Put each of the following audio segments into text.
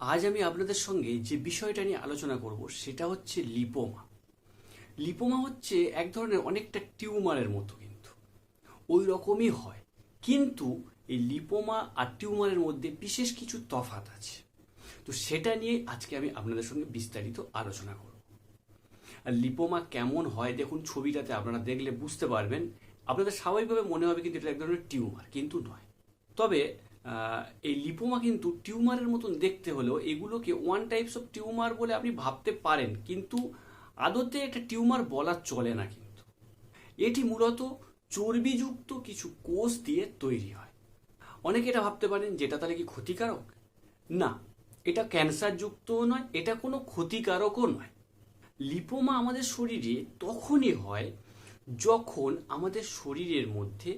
আজ আমি আপনাদের সঙ্গে যে বিষয়টা নিয়ে আলোচনা করব, সেটা হচ্ছে লিপোমা। লিপোমা হচ্ছে এক ধরনের অনেকটা টিউমারের মতো কিন্তু। ওই রকমই হয়। কিন্তু এই লিপোমা আর টিউমারের মধ্যে বিশেষ কিছু তফাৎ আছে। তো সেটা নিয়ে আজকে আমি আপনাদের সঙ্গে বিস্তারিত আলোচনা করব। আর লিপোমা কেমন হয় দেখুন ছবিটাতে আপনারা দেখলে বুঝতে পারবেন। আপনাদের স্বাভাবিকভাবে মনে হবে কিন্তু এটা এক ধরনের টিউমার, কিন্তু নয়। তবে এই লিপোমা কিন্তু টিউমারের মতন দেখতে হলেও এগুলোকে ওয়ান টাইপস অফ টিউমার বলে আপনি ভাবতে পারেন, কিন্তু আদতে এটা টিউমার বলা চলে না কিন্তু। এটি মূলত চর্বিযুক্ত কিছু কোষ দিয়ে তৈরি হয়। অনেকে এটা ভাবতে পারেন যেটা তাহলে কি ক্ষতিকারক? না, এটা ক্যান্সারযুক্তও নয়, এটা কোনো ক্ষতিকারকও নয়। লিপোমা আমাদের শরীরে তখনই হয় যখন আমাদের শরীরের মধ্যে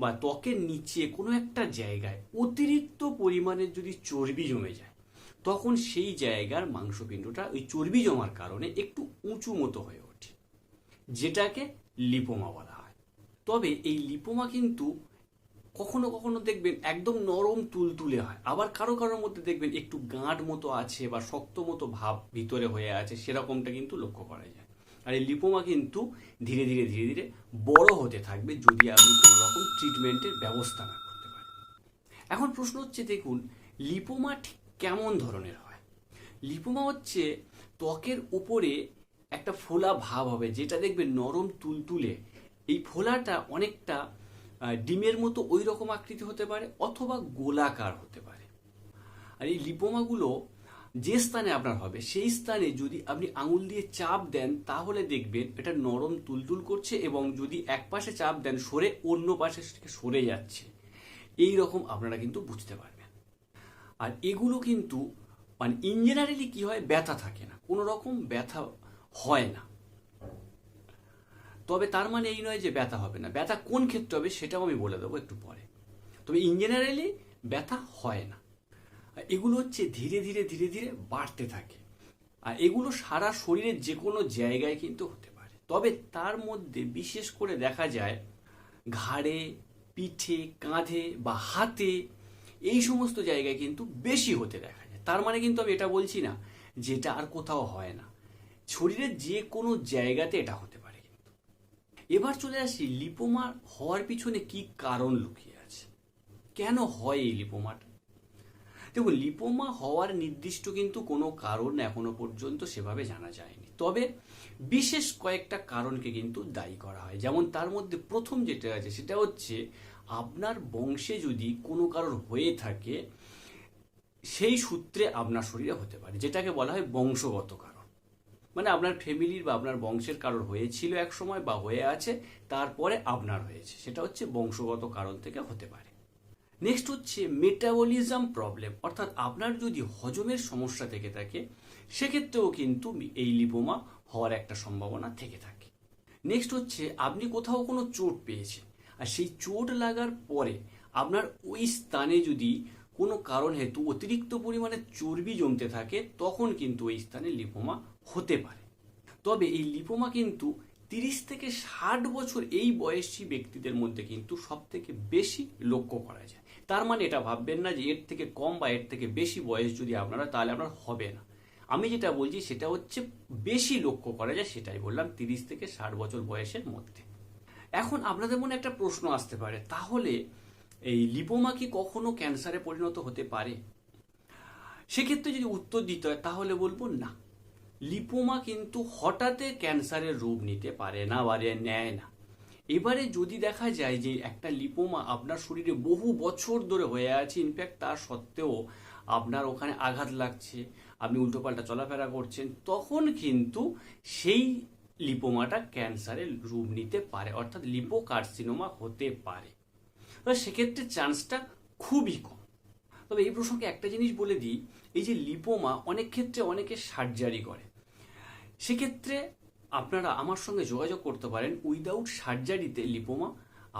বা ত্বকের নিচে কোনো একটা জায়গায় অতিরিক্ত পরিমাণের যদি চর্বি জমে যায়, তখন সেই জায়গার মাংসপিণ্ডটা ওই চর্বি জমার কারণে একটু উঁচু মতো হয়ে ওঠে, যেটাকে লিপোমা বলা হয়। তবে এই লিপোমা কিন্তু কখনো কখনো দেখবেন একদম নরম তুলতুলে হয়, আবার কারও কারোর মধ্যে দেখবেন একটু গাঁট মতো আছে বা শক্ত মতো ভাব ভিতরে হয়ে আছে, সেরকমটা কিন্তু লক্ষ্য করা যায়। আর এই লিপোমা কিন্তু ধীরে ধীরে ধীরে ধীরে বড় হতে থাকবে যদি আপনি কোনো রকম ট্রিটমেন্টের ব্যবস্থা না করতে পারেন। এখন প্রশ্ন হচ্ছে, দেখুন লিপোমা ঠিক কেমন ধরনের হয়? লিপোমা হচ্ছে ত্বকের উপরে একটা ফোলা ভাব হবে, যেটা দেখবেন নরম তুলতুলে। এই ফোলাটা অনেকটা ডিমের মতো ওই রকম আকৃতি হতে পারে অথবা গোলাকার হতে পারে। আর এই লিপোমাগুলো যে স্থানে আপনার হবে, সেই স্থানে যদি আপনি আঙুল দিয়ে চাপ দেন, তাহলে দেখবেন এটা নরম তুলতুল করছে এবং যদি এক পাশে চাপ দেন, সরে অন্য পাশে থেকে সরে যাচ্ছে। এই রকম আপনারা কিন্তু বুঝতে পারবেন। আর এগুলো কিন্তু মানে ইন জেনারেলি কি হয়? ব্যথা থাকে না। কোনো রকম ব্যথা হয় না। তবে তার মানে এই নয় যে ব্যথা হবে না। ব্যথা কোন ক্ষেত্রে হবে, সেটাও আমি বলে দেবো একটু পরে। তবে ইন ব্যথা হয় না। এগুলো হচ্ছে ধীরে ধীরে ধীরে ধীরে বাড়তে থাকে। আর এগুলো সারা শরীরের যে কোনো জায়গায় কিন্তু হতে পারে। তবে তার মধ্যে বিশেষ করে দেখা যায় ঘাড়ে, পিঠে, কাঁধে বা হাতে এই সমস্ত জায়গায় কিন্তু বেশি হতে দেখা যায়। তার মানে কিন্তু আমি এটা বলছি না যেটা আর কোথাও হয় না। শরীরের যে কোনো জায়গাতে এটা হতে পারে কিন্তু। এবার চলে আসি লিপোমা হওয়ার পিছনে কি কারণ লুকিয়ে আছে? কেন হয় এই লিপোমাটা দেখুন লিপোমা হওয়ার নির্দিষ্ট কিন্তু কোনো কারণ এখনও পর্যন্ত সেভাবে জানা যায়নি। তবে বিশেষ কয়েকটা কারণকে কিন্তু দায়ী করা হয়। যেমন তার মধ্যে প্রথম যেটা আছে, সেটা হচ্ছে আপনার বংশে যদি কোনো কারোর হয়ে থাকে, সেই সূত্রে আপনার শরীরে হতে পারে, যেটাকে বলা হয় বংশগত কারণ। মানে আপনার ফ্যামিলির বা আপনার বংশের কারোর হয়েছিল এক সময় বা হয়ে আছে, তারপরে আপনার হয়েছে। সেটা হচ্ছে বংশগত কারণ থেকে হতে পারে। নেক্সট হচ্ছে মেটাবলিজম প্রবলেম অর্থাৎ আপনার যদি হজমের সমস্যা থেকে থাকে, সেক্ষেত্রেও কিন্তু এই লিপোমা হওয়ার একটা সম্ভাবনা থেকে থাকে। নেক্সট হচ্ছে আপনি কোথাও কোনো চোট পেয়েছেন, আর সেই চোট লাগার পরে আপনার ওই স্থানে যদি কোনো কারণ হেতু অতিরিক্ত পরিমাণে চর্বি জমতে থাকে, তখন কিন্তু ওই স্থানে লিপোমা হতে পারে। তবে এই লিপোমা কিন্তু তিরিশ থেকে ষাট বছর এই বয়সী ব্যক্তিদের মধ্যে কিন্তু সব থেকে বেশি লক্ষ্য করা যায়। তার মানে এটা ভাববেন না যে এর থেকে কম বা এর থেকে বেশি বয়স যদি আপনারা, তাহলে আপনার হবে না। আমি যেটা বলছি সেটা হচ্ছে বেশি লক্ষ্য করা যায়, সেটাই বললাম তিরিশ থেকে ষাট বছর বয়সের মধ্যে। এখন আপনাদের মনে একটা প্রশ্ন আসতে পারে, তাহলে এই লিপোমা কি কখনো ক্যান্সারে পরিণত হতে পারে? সেক্ষেত্রে যদি উত্তর দিতে হয়, তাহলে বলব না। লিপোমা কিন্তু হঠাৎ ক্যান্সারের রূপ নিতে পারে না বারে নেয় না। এবারে যদি দেখা যায় যে একটা লিপোমা আপনার শরীরে বহু বছর ধরে হয়ে আছে ইনফ্যাক্ট তার সত্ত্বেও আপনার ওখানে আঘাত লাগছে, আপনি উল্টোপাল্টা চলাফেরা করছেন, তখন কিন্তু সেই লিপোমাটা ক্যান্সারের রূপ নিতে পারে, অর্থাৎ লিপোকার্সিনোমা হতে পারে। তবে সেক্ষেত্রে চান্সটা খুবই কম। তবে এই প্রসঙ্গে একটা জিনিস বলে দিই, এই যে লিপোমা অনেক ক্ষেত্রে অনেকে সার্জারি করে। সেক্ষেত্রে আপনারা আমার সঙ্গে যোগাযোগ করতে পারেন উইদাউট সার্জারিতে লিপোমা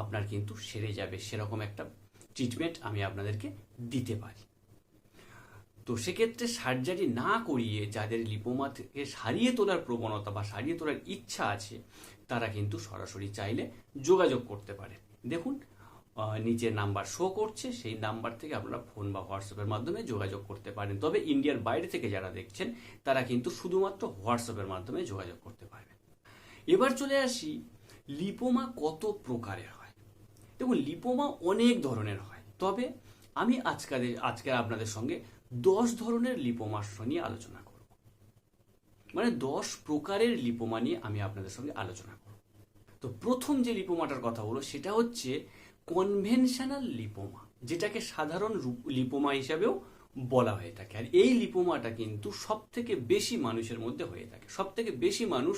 আপনার কিন্তু সেরে যাবে। সেরকম একটা ট্রিটমেন্ট আমি আপনাদেরকে দিতে পারি। তো সেক্ষেত্রে সার্জারি না করিয়ে যাদের লিপোমা থেকে সারিয়ে তোলার প্রবণতা বা সারিয়ে তোলার ইচ্ছা আছে, তারা কিন্তু সরাসরি চাইলে যোগাযোগ করতে পারে দেখুন নিচে নাম্বার শো করছে, সেই নাম্বার থেকে আপনারা ফোন বা হোয়াটসঅ্যাপের মাধ্যমে যোগাযোগ করতে পারেন। তবে ইন্ডিয়ার বাইরে থেকে যারা দেখছেন, তারা কিন্তু শুধুমাত্র হোয়াটসঅ্যাপের মাধ্যমে যোগাযোগ করতে পারবেন। এবার চলে আসি লিপোমা কত প্রকারের হয়? দেখুন লিপোমা অনেক ধরনের হয়, তবে আমি আজকাল আজকে আপনাদের সঙ্গে দশ ধরনের লিপোমার নিয়ে আলোচনা করব। মানে দশ প্রকারের লিপোমা নিয়ে আমি আপনাদের সঙ্গে আলোচনা করব। তো প্রথম যে লিপোমাটার কথা বলো সেটা হচ্ছে কনভেনশনাল লিপোমা যেটাকে সাধারণ লিপোমা হিসাবেও বলা হয়ে থাকে। আর এই লিপোমাটা কিন্তু সব থেকে বেশি মানুষের মধ্যে হয়ে থাকে। সব থেকে বেশি মানুষ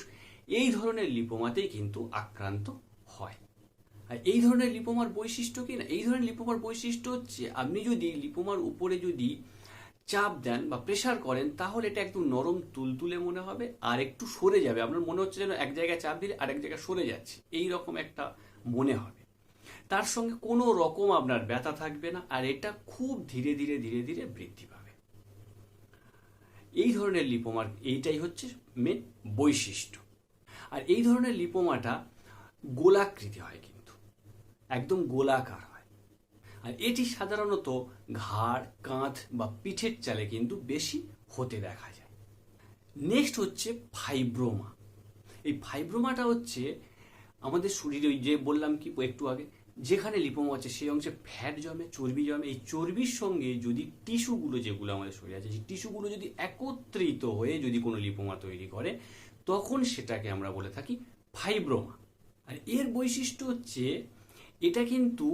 এই ধরনের লিপোমাতেই কিন্তু আক্রান্ত হয়। আর এই ধরনের লিপোমার বৈশিষ্ট্য কি না? এই ধরনের লিপোমার বৈশিষ্ট্য হচ্ছে, আপনি যদি লিপোমার উপরে যদি চাপ দেন বা প্রেশার করেন, তাহলে এটা একদম নরম, তুলতুলে মনে হবে, আর একটু সরে যাবে। আপনার মনে হচ্ছে যেন এক জায়গায় চাপ দিলে আর এক জায়গায় সরে যাচ্ছে। এই রকম একটা মনে হবে তার সঙ্গে কোনো রকম আপনার ব্যথা থাকবে না, আর এটা খুব ধীরে ধীরে ধীরে ধীরে বৃদ্ধি পাবে। এই ধরনের লিপোমার এইটাই হচ্ছে মেন বৈশিষ্ট্য। আর এই ধরনের লিপোমাটা গোলাকৃতি হয় কিন্তু, একদম গোলাকার হয়। আর এটি সাধারণত ঘাড়, কাঁধ বা পিঠের চালে কিন্তু বেশি হতে দেখা যায়। নেক্সট হচ্ছে ফাইব্রোমা এই ফাইব্রোমাটা হচ্ছে আমাদের শরীরে ওই যে বললাম কি, একটু আগে যেখানে লিপোমা আছে, সেই অংশে ফ্যাট জমে, চর্বি জমে, এই চর্বির সঙ্গে যদি টিস্যুগুলো যেগুলো আমাদের শরীরে আছে, সেই টিস্যুগুলো যদি একত্রিত হয়ে যদি কোনো লিপোমা তৈরি করে, তখন সেটাকে আমরা বলে থাকি ফাইব্রোমা আর এর বৈশিষ্ট্য হচ্ছে, এটা কিন্তু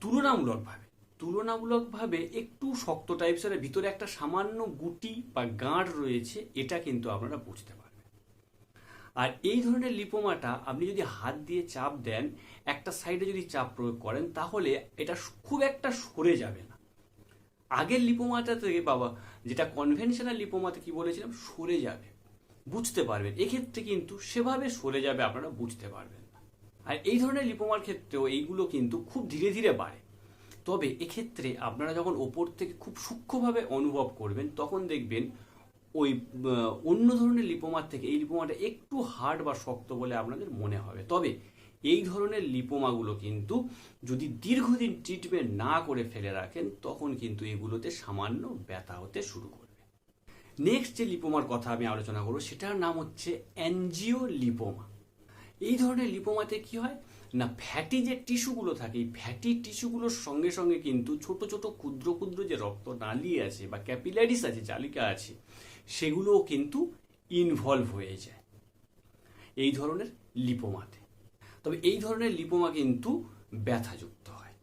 তুলনামূলকভাবে তুলনামূলকভাবে একটু শক্ত টাইপসের ভিতরে একটা সামান্য গুটি বা গাঁট রয়েছে, এটা কিন্তু আপনারা বুঝতে পারবেন। আর এই ধরনের লিপোমাটা আপনি যদি হাত দিয়ে চাপ দেন, একটা সাইডে যদি চাপ প্রয়োগ করেন, তাহলে এটা খুব একটা সরে যাবে না। আগের লিপোমাটা থেকে বাবা, যেটা কনভেনশনাল লিপোমাতে কি বলেছিলাম? সরে যাবে। বুঝতে পারবেন। এক্ষেত্রে কিন্তু সেভাবে সরে যাবে আপনারা বুঝতে পারবেন না। আর এই ধরনের লিপোমার ক্ষেত্রেও এইগুলো কিন্তু খুব ধীরে ধীরে বাড়ে। তবে এক্ষেত্রে আপনারা যখন ওপর থেকে খুব সূক্ষ্মভাবে অনুভব করবেন, তখন দেখবেন ওই অন্য ধরনের লিপোমার থেকে, এই লিপোমাটা একটু হার্ড বা শক্ত বলে আপনাদের মনে হবে। তবে এই ধরনের লিপোমাগুলো কিন্তু যদি দীর্ঘদিন ট্রিটমেন্ট না করে ফেলে রাখেন, তখন কিন্তু এগুলোতে সামান্য ব্যথা হতে শুরু করবে। নেক্সট যে লিপোমার কথা আমি আলোচনা করব, সেটার নাম হচ্ছে অ্যানজিও লিপোমা এই ধরনের লিপোমাতে কি হয়? না ফ্যাটি যে টিস্যুগুলো থাকে, এই ফ্যাটি টিস্যুগুলোর সঙ্গে সঙ্গে কিন্তু ছোট ছোট ক্ষুদ্র ক্ষুদ্র যে রক্ত নালী আছে বা ক্যাপিলারিস আছে, জালিকা আছে সেগুলোও কিন্তু ইনভলভ হয়ে যায়। এই ধরনের লিপোমাতে তবে এই ধরনের লিপোমা কিন্তু ব্যথাযুক্ত হয়।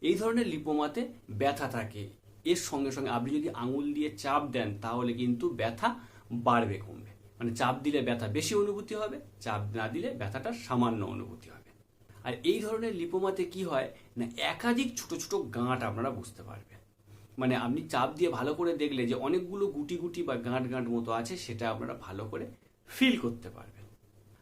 এই ধরনের লিপোমাতে ব্যথা থাকে। এর সঙ্গে সঙ্গে আপনি যদি আঙুল দিয়ে চাপ দেন, তাহলে কিন্তু ব্যথা বাড়বে, কমবে। মানে চাপ দিলে ব্যথা বেশি অনুভূতি হবে, চাপ না দিলে ব্যথাটা সামান্য অনুভূতি হবে। আর এই ধরনের লিপোমাতে কি হয়? না, একাধিক ছোট ছোট গাঁট আপনারা বুঝতে পারবেন। মানে আপনি চাপ দিয়ে ভালো করে দেখলে যে অনেকগুলো গুটি গুটি বা গাঁট গাঁট মতো আছে, সেটা আপনারা ভালো করে ফিল করতে পারবেন।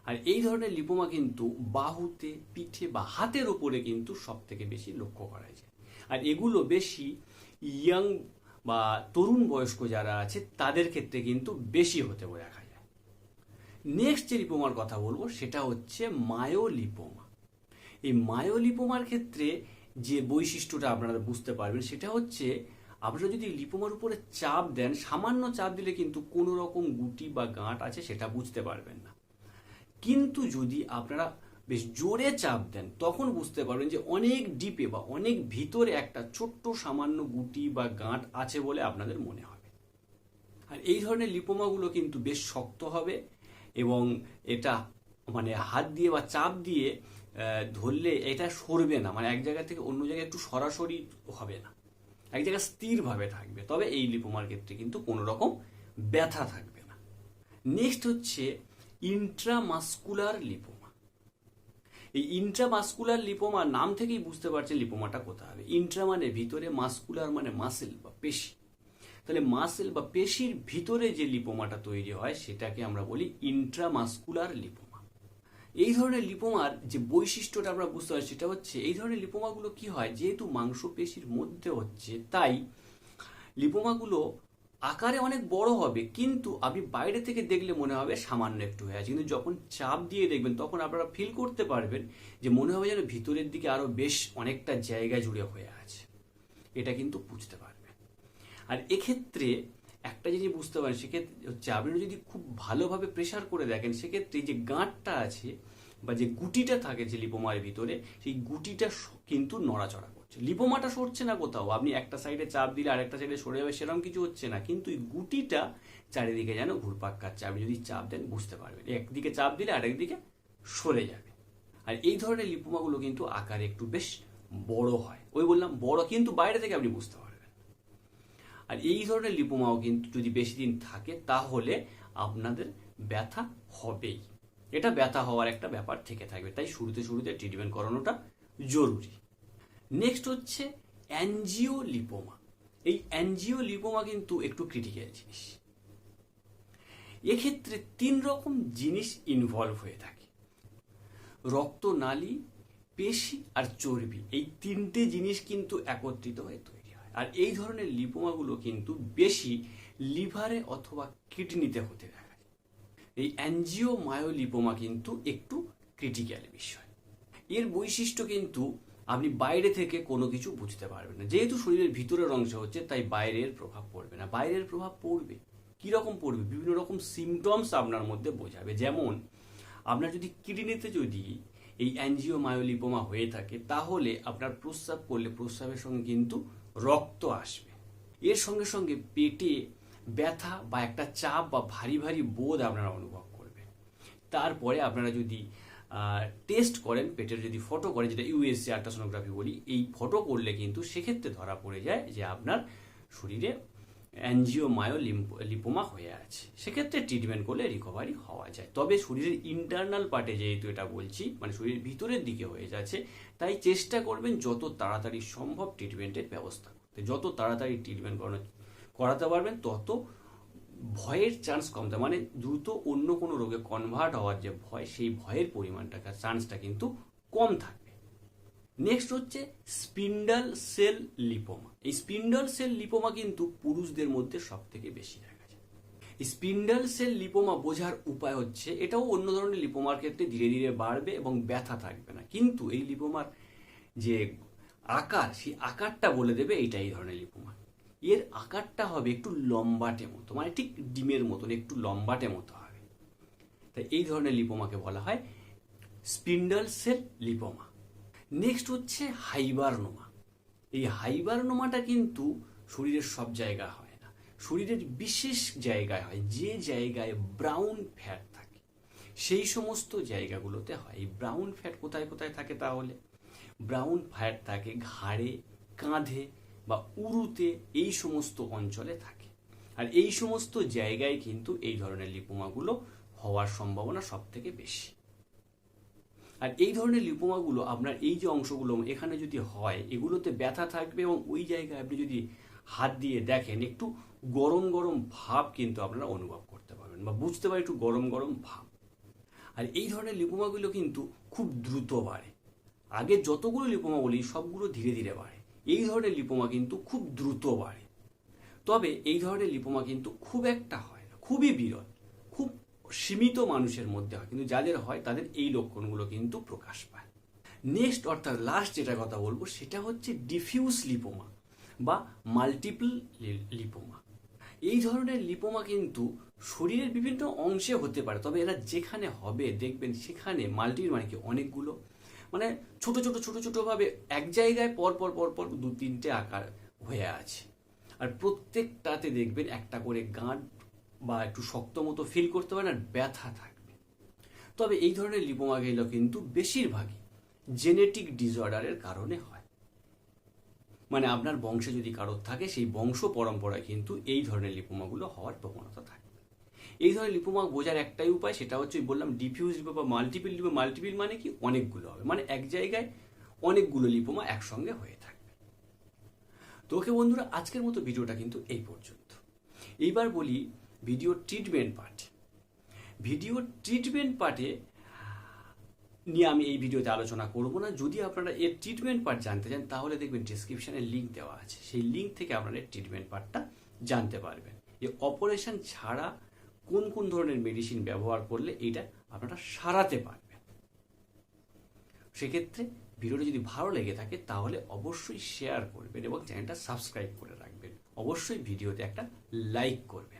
আর এই ধরনের লিপোমা কিন্তু বাহুতে, পিঠে বা হাতের উপরে কিন্তু সব থেকে বেশি লক্ষ্য করা যায়। আর এগুলো বেশি ইয়াং বা তরুণ বয়স্ক যারা আছে, তাদের ক্ষেত্রে কিন্তু বেশি হতে দেখা যায়। নেক্সট যে লিপোমার কথা বলব, সেটা হচ্ছে মায়োলিপোমা এই মায়োলিপোমার ক্ষেত্রে যে বৈশিষ্ট্যটা আপনারা বুঝতে পারবেন, সেটা হচ্ছে আপনারা যদি লিপোমার উপরে চাপ দেন, সামান্য চাপ দিলে কিন্তু কোনো রকম গুটি বা গাঁট আছে সেটা বুঝতে পারবেন না। কিন্তু যদি আপনারা বেশ জোরে চাপ দেন, তখন বুঝতে পারবেন যে অনেক ডিপে বা অনেক ভিতরে একটা ছোট্ট সামান্য গুটি বা গাঁট আছে বলে আপনাদের মনে হবে। আর এই ধরনের লিপোমাগুলো কিন্তু বেশ শক্ত হবে এবং এটা মানে হাত দিয়ে বা চাপ দিয়ে ধরলে এটা সরবে না। মানে এক জায়গা থেকে অন্য জায়গায় একটু সরাসরি হবে না। এক জায়গায় স্থিরভাবে থাকবে, তবে এই লিপোমার ক্ষেত্রে কিন্তু কোনো রকম ব্যথা থাকবে না। নেক্সট হচ্ছে ইন্ট্রামাস্কুলার লিপোমা এই ইন্ট্রামাস্কুলার লিপোমা নাম থেকেই বুঝতে পারছেন লিপোমাটা কোথায় হবে। ইন্ট্রা মানে ভিতরে মাস্কুলার মানে মাসেল বা পেশি। তাহলে মাসেল বা পেশির ভিতরে যে লিপোমাটা তৈরি হয়, সেটাকে আমরা বলি ইন্ট্রামাস্কুলার লিপোমা এই ধরনের লিপোমার যে বৈশিষ্ট্যটা আমরা বুঝতে পারছি, সেটা হচ্ছে এই ধরনের লিপোমাগুলো কি হয়? যেহেতু মাংসপেশির মধ্যে হচ্ছে, তাই লিপোমাগুলো আকারে অনেক বড় হবে, কিন্তু আপনি বাইরে থেকে দেখলে মনে হবে সামান্য একটু হয়ে আছে। কিন্তু যখন চাপ দিয়ে দেখবেন, তখন আপনারা ফিল করতে পারবেন যে মনে হবে যেন ভিতরের দিকে আরও বেশ অনেকটা জায়গা জুড়ে হয়ে আছে। এটা কিন্তু বুঝতে পারবেন। আর এক্ষেত্রে একটা জিনিস বুঝতে পারেন, সেক্ষেত্রে হচ্ছে আপনি যদি খুব ভালোভাবে প্রেশার করে দেখেন, সেক্ষেত্রে যে গাঁটটা আছে বা যে গুটিটা থাকে যে লিপোমার ভিতরে, সেই গুটিটা কিন্তু নড়াচড়া করছে। লিপোমাটা সরছে না কোথাও, আপনি একটা সাইডে চাপ দিলে আরেকটা সাইডে সরে যাবে, সেরকম কিছু হচ্ছে না, কিন্তু এই গুটিটা চারিদিকে যেন ঘুরপাক খাচ্ছে। আপনি যদি চাপ দেন, বুঝতে পারবেন। একদিকে চাপ দিলে আরেকদিকে সরে যাবে। আর এই ধরনের লিপোমাগুলো কিন্তু আকারে একটু বেশ বড় হয়। ওই বললাম বড়, কিন্তু বাইরে থেকে আপনি বুঝতে পারবেন। আর এই ধরনের লিপোমাও কিন্তু যদি বেশি দিন থাকে, তাহলে আপনাদের ব্যথা হবেই। এটা ব্যথা হওয়ার একটা ব্যাপার থেকে থাকবে। তাই শুরুতে শুরুতে ট্রিটমেন্ট করানোটা জরুরি। নেক্সট হচ্ছে অ্যানজিও লিপোমা এই অ্যানজিও লিপোমা কিন্তু একটু ক্রিটিক্যাল জিনিস। এক্ষেত্রে তিন রকম জিনিস ইনভলভ হয়ে থাকে। রক্তনালী, পেশি আর চর্বি। এই তিনটে জিনিস কিন্তু একত্রিত হয়ে তৈরি। আর এই ধরনের লিপোমাগুলো কিন্তু বেশি লিভারে অথবা কিডনিতে হতে দেখা যায় এই অ্যানজিও মায়োলিপোমা কিন্তু একটু ক্রিটিক্যাল বিষয়। এর বৈশিষ্ট্য কিন্তু আপনি বাইরে থেকে কোনো কিছু বুঝতে পারবেন না। যেহেতু শরীরের ভিতরের অংশ হচ্ছে, তাই বাইরের প্রভাব পড়বে না। বাইরের প্রভাব পড়বে। কি রকম পড়বে? বিভিন্ন রকম সিমটমস আপনার মধ্যে বোঝাবে। যেমন, আপনার যদি কিডনিতে যদি এই অ্যানজিও মায়োলিপোমা হয়ে থাকে, তাহলে আপনার প্রস্রাব করলে প্রস্রাবের সঙ্গে কিন্তু রক্ত আসবে। এর সঙ্গে সঙ্গে পেটে ব্যথা বা একটা চাপ বা ভারী ভারী বোধ আপনারা অনুভব করবেন। তারপরে আপনারা যদি টেস্ট করেন, পেটের যদি ফটো করেন, যেটা ইউএসসি আল্ট্রাসোনোগ্রাফি বলি, এই ফটো করলে কিন্তু সেক্ষেত্রে ধরা পড়ে যায় যে আপনার শরীরে অ্যানজিওমায়ো লিপোমা হয়ে আছে। সেক্ষেত্রে ট্রিটমেন্ট করলে রিকভারি হওয়া যায়। তবে শরীরের ইন্টারনাল পার্টে যেহেতু এটা বলছি মানে শরীরের ভিতরের দিকে হয়ে যাচ্ছে, তাই চেষ্টা করবেন যত তাড়াতাড়ি সম্ভব ট্রিটমেন্টের ব্যবস্থা করতে। যত তাড়াতাড়ি ট্রিটমেন্ট করানো, করাতে পারবেন, তত ভয়ের চান্স কমতে মানে দ্রুত অন্য কোনো রোগে কনভার্ট হওয়ার যে ভয়, সেই ভয়ের পরিমাণটা চান্সটা কিন্তু কম থাকবে নেক্সট হচ্ছে স্পিন্ডাল সেল লিপোমা এই স্পিন্ডাল সেল লিপোমা কিন্তু পুরুষদের মধ্যে সব থেকে বেশি দেখা যায়। স্পিন্ডাল সেল লিপোমা বোঝার উপায় হচ্ছে, এটাও অন্য ধরনের লিপোমার ক্ষেত্রে ধীরে ধীরে বাড়বে এবং ব্যথা থাকবে না। কিন্তু এই লিপোমার যে আকার, সেই আকারটা বলে দেবে এইটা এই ধরনের লিপোমা এর আকারটা হবে একটু লম্বাটে মতো মানে ঠিক ডিমের মতন, একটু লম্বাটে মতো হবে। তাই এই ধরনের লিপোমাকে বলা হয় স্পিন্ডাল সেল লিপোমা নেক্সট হচ্ছে হাইবারনোমা এই হাইবারনোমাটা কিন্তু শরীরের সব জায়গায় হয় না। শরীরের বিশেষ জায়গায় হয়, যে জায়গায় ব্রাউন ফ্যাট থাকে। সেই সমস্ত জায়গাগুলোতে হয়। এই ব্রাউন ফ্যাট কোথায় কোথায় থাকে তাহলে? ব্রাউন ফ্যাট থাকে ঘাড়ে, কাঁধে বা উরুতে এই সমস্ত অঞ্চলে থাকে। আর এই সমস্ত জায়গায় কিন্তু এই ধরনের লিপোমাগুলো হওয়ার সম্ভাবনা সব থেকে বেশি। আর এই ধরনের লিপোমাগুলো আপনার এই যে অংশগুলো এখানে যদি হয়, এগুলোতে ব্যথা থাকবে এবং ওই জায়গায় আপনি যদি হাত দিয়ে দেখেন, একটু গরম গরম ভাব কিন্তু আপনারা অনুভব করতে পারবেন বা বুঝতে পারেন একটু গরম গরম ভাব। আর এই ধরনের লিপোমাগুলো কিন্তু খুব দ্রুত বাড়ে। আগে যতগুলো লিপোমা বলি, সবগুলো ধীরে ধীরে বাড়ে। এই ধরনের লিপোমা কিন্তু খুব দ্রুত বাড়ে। তবে এই ধরনের লিপোমা কিন্তু খুব একটা হয় না, খুবই বিরল। সীমিত মানুষের মধ্যে হয়, কিন্তু যাদের হয় তাদের এই লক্ষণগুলো কিন্তু প্রকাশ পায়। নেক্সট অর্থাৎ লাস্ট যেটা কথা বলব, সেটা হচ্ছে ডিফিউজ লিপোমা বা মাল্টিপল লিপোমা এই ধরনের লিপোমা কিন্তু শরীরের বিভিন্ন অংশে হতে পারে, তবে এরা যেখানে হবে, দেখবেন সেখানে মাল্টির মানে কি অনেকগুলো। মানে ছোট ছোট ছোট ছোটোভাবে এক জায়গায় পর পর পর পর দু তিনটে আকার হয়ে আছে। আর প্রত্যেকটাতে দেখবেন একটা করে গাঁট বা একটু শক্ত মতো ফিল করতে পারেন আর ব্যথা থাকবে। তবে এই ধরনের লিপোমাগুলো কিন্তু বেশিরভাগই জেনেটিক ডিসঅর্ডারের কারণে হয়। মানে আপনার বংশে যদি কারোর থাকে, সেই বংশ পরম্পরায় কিন্তু এই ধরনের লিপোমাগুলো হওয়ার প্রবণতা থাকে এই ধরনের লিপোমা বোঝার একটাই উপায়, সেটা হচ্ছে বললাম ডিফিউজ লিপো বা মাল্টিপিল লিপো মাল্টিপিল মানে কি? অনেকগুলো হবে। মানে এক জায়গায় অনেকগুলো লিপোমা একসঙ্গে হয়ে থাকবে। তোকে বন্ধুরা, আজকের মতো ভিডিওটা কিন্তু এই পর্যন্ত। এইবার বলি video treatment part video treatment পার্টে নিয়ে আমি এই ভিডিওতে আলোচনা করব না। যদি আপনারা এর ট্রিটমেন্ট পার্ট জানতে চান, তাহলে দেখবেন ডিসক্রিপশনে লিঙ্ক দেওয়া আছে। সেই লিঙ্ক থেকে আপনারা ট্রিটমেন্ট পার্টটা জানতে পারবেন। যে অপারেশন ছাড়া কোন কোন ধরনের মেডিসিন ব্যবহার করলে এটা আপনারা সারাতে পারবেন। সেক্ষেত্রে ভিডিওটি যদি ভালো লেগে থাকে, তাহলে অবশ্যই শেয়ার করবেন এবং চ্যানেলটা সাবস্ক্রাইব করে রাখবেন। অবশ্যই ভিডিওতে একটা লাইক করবেন।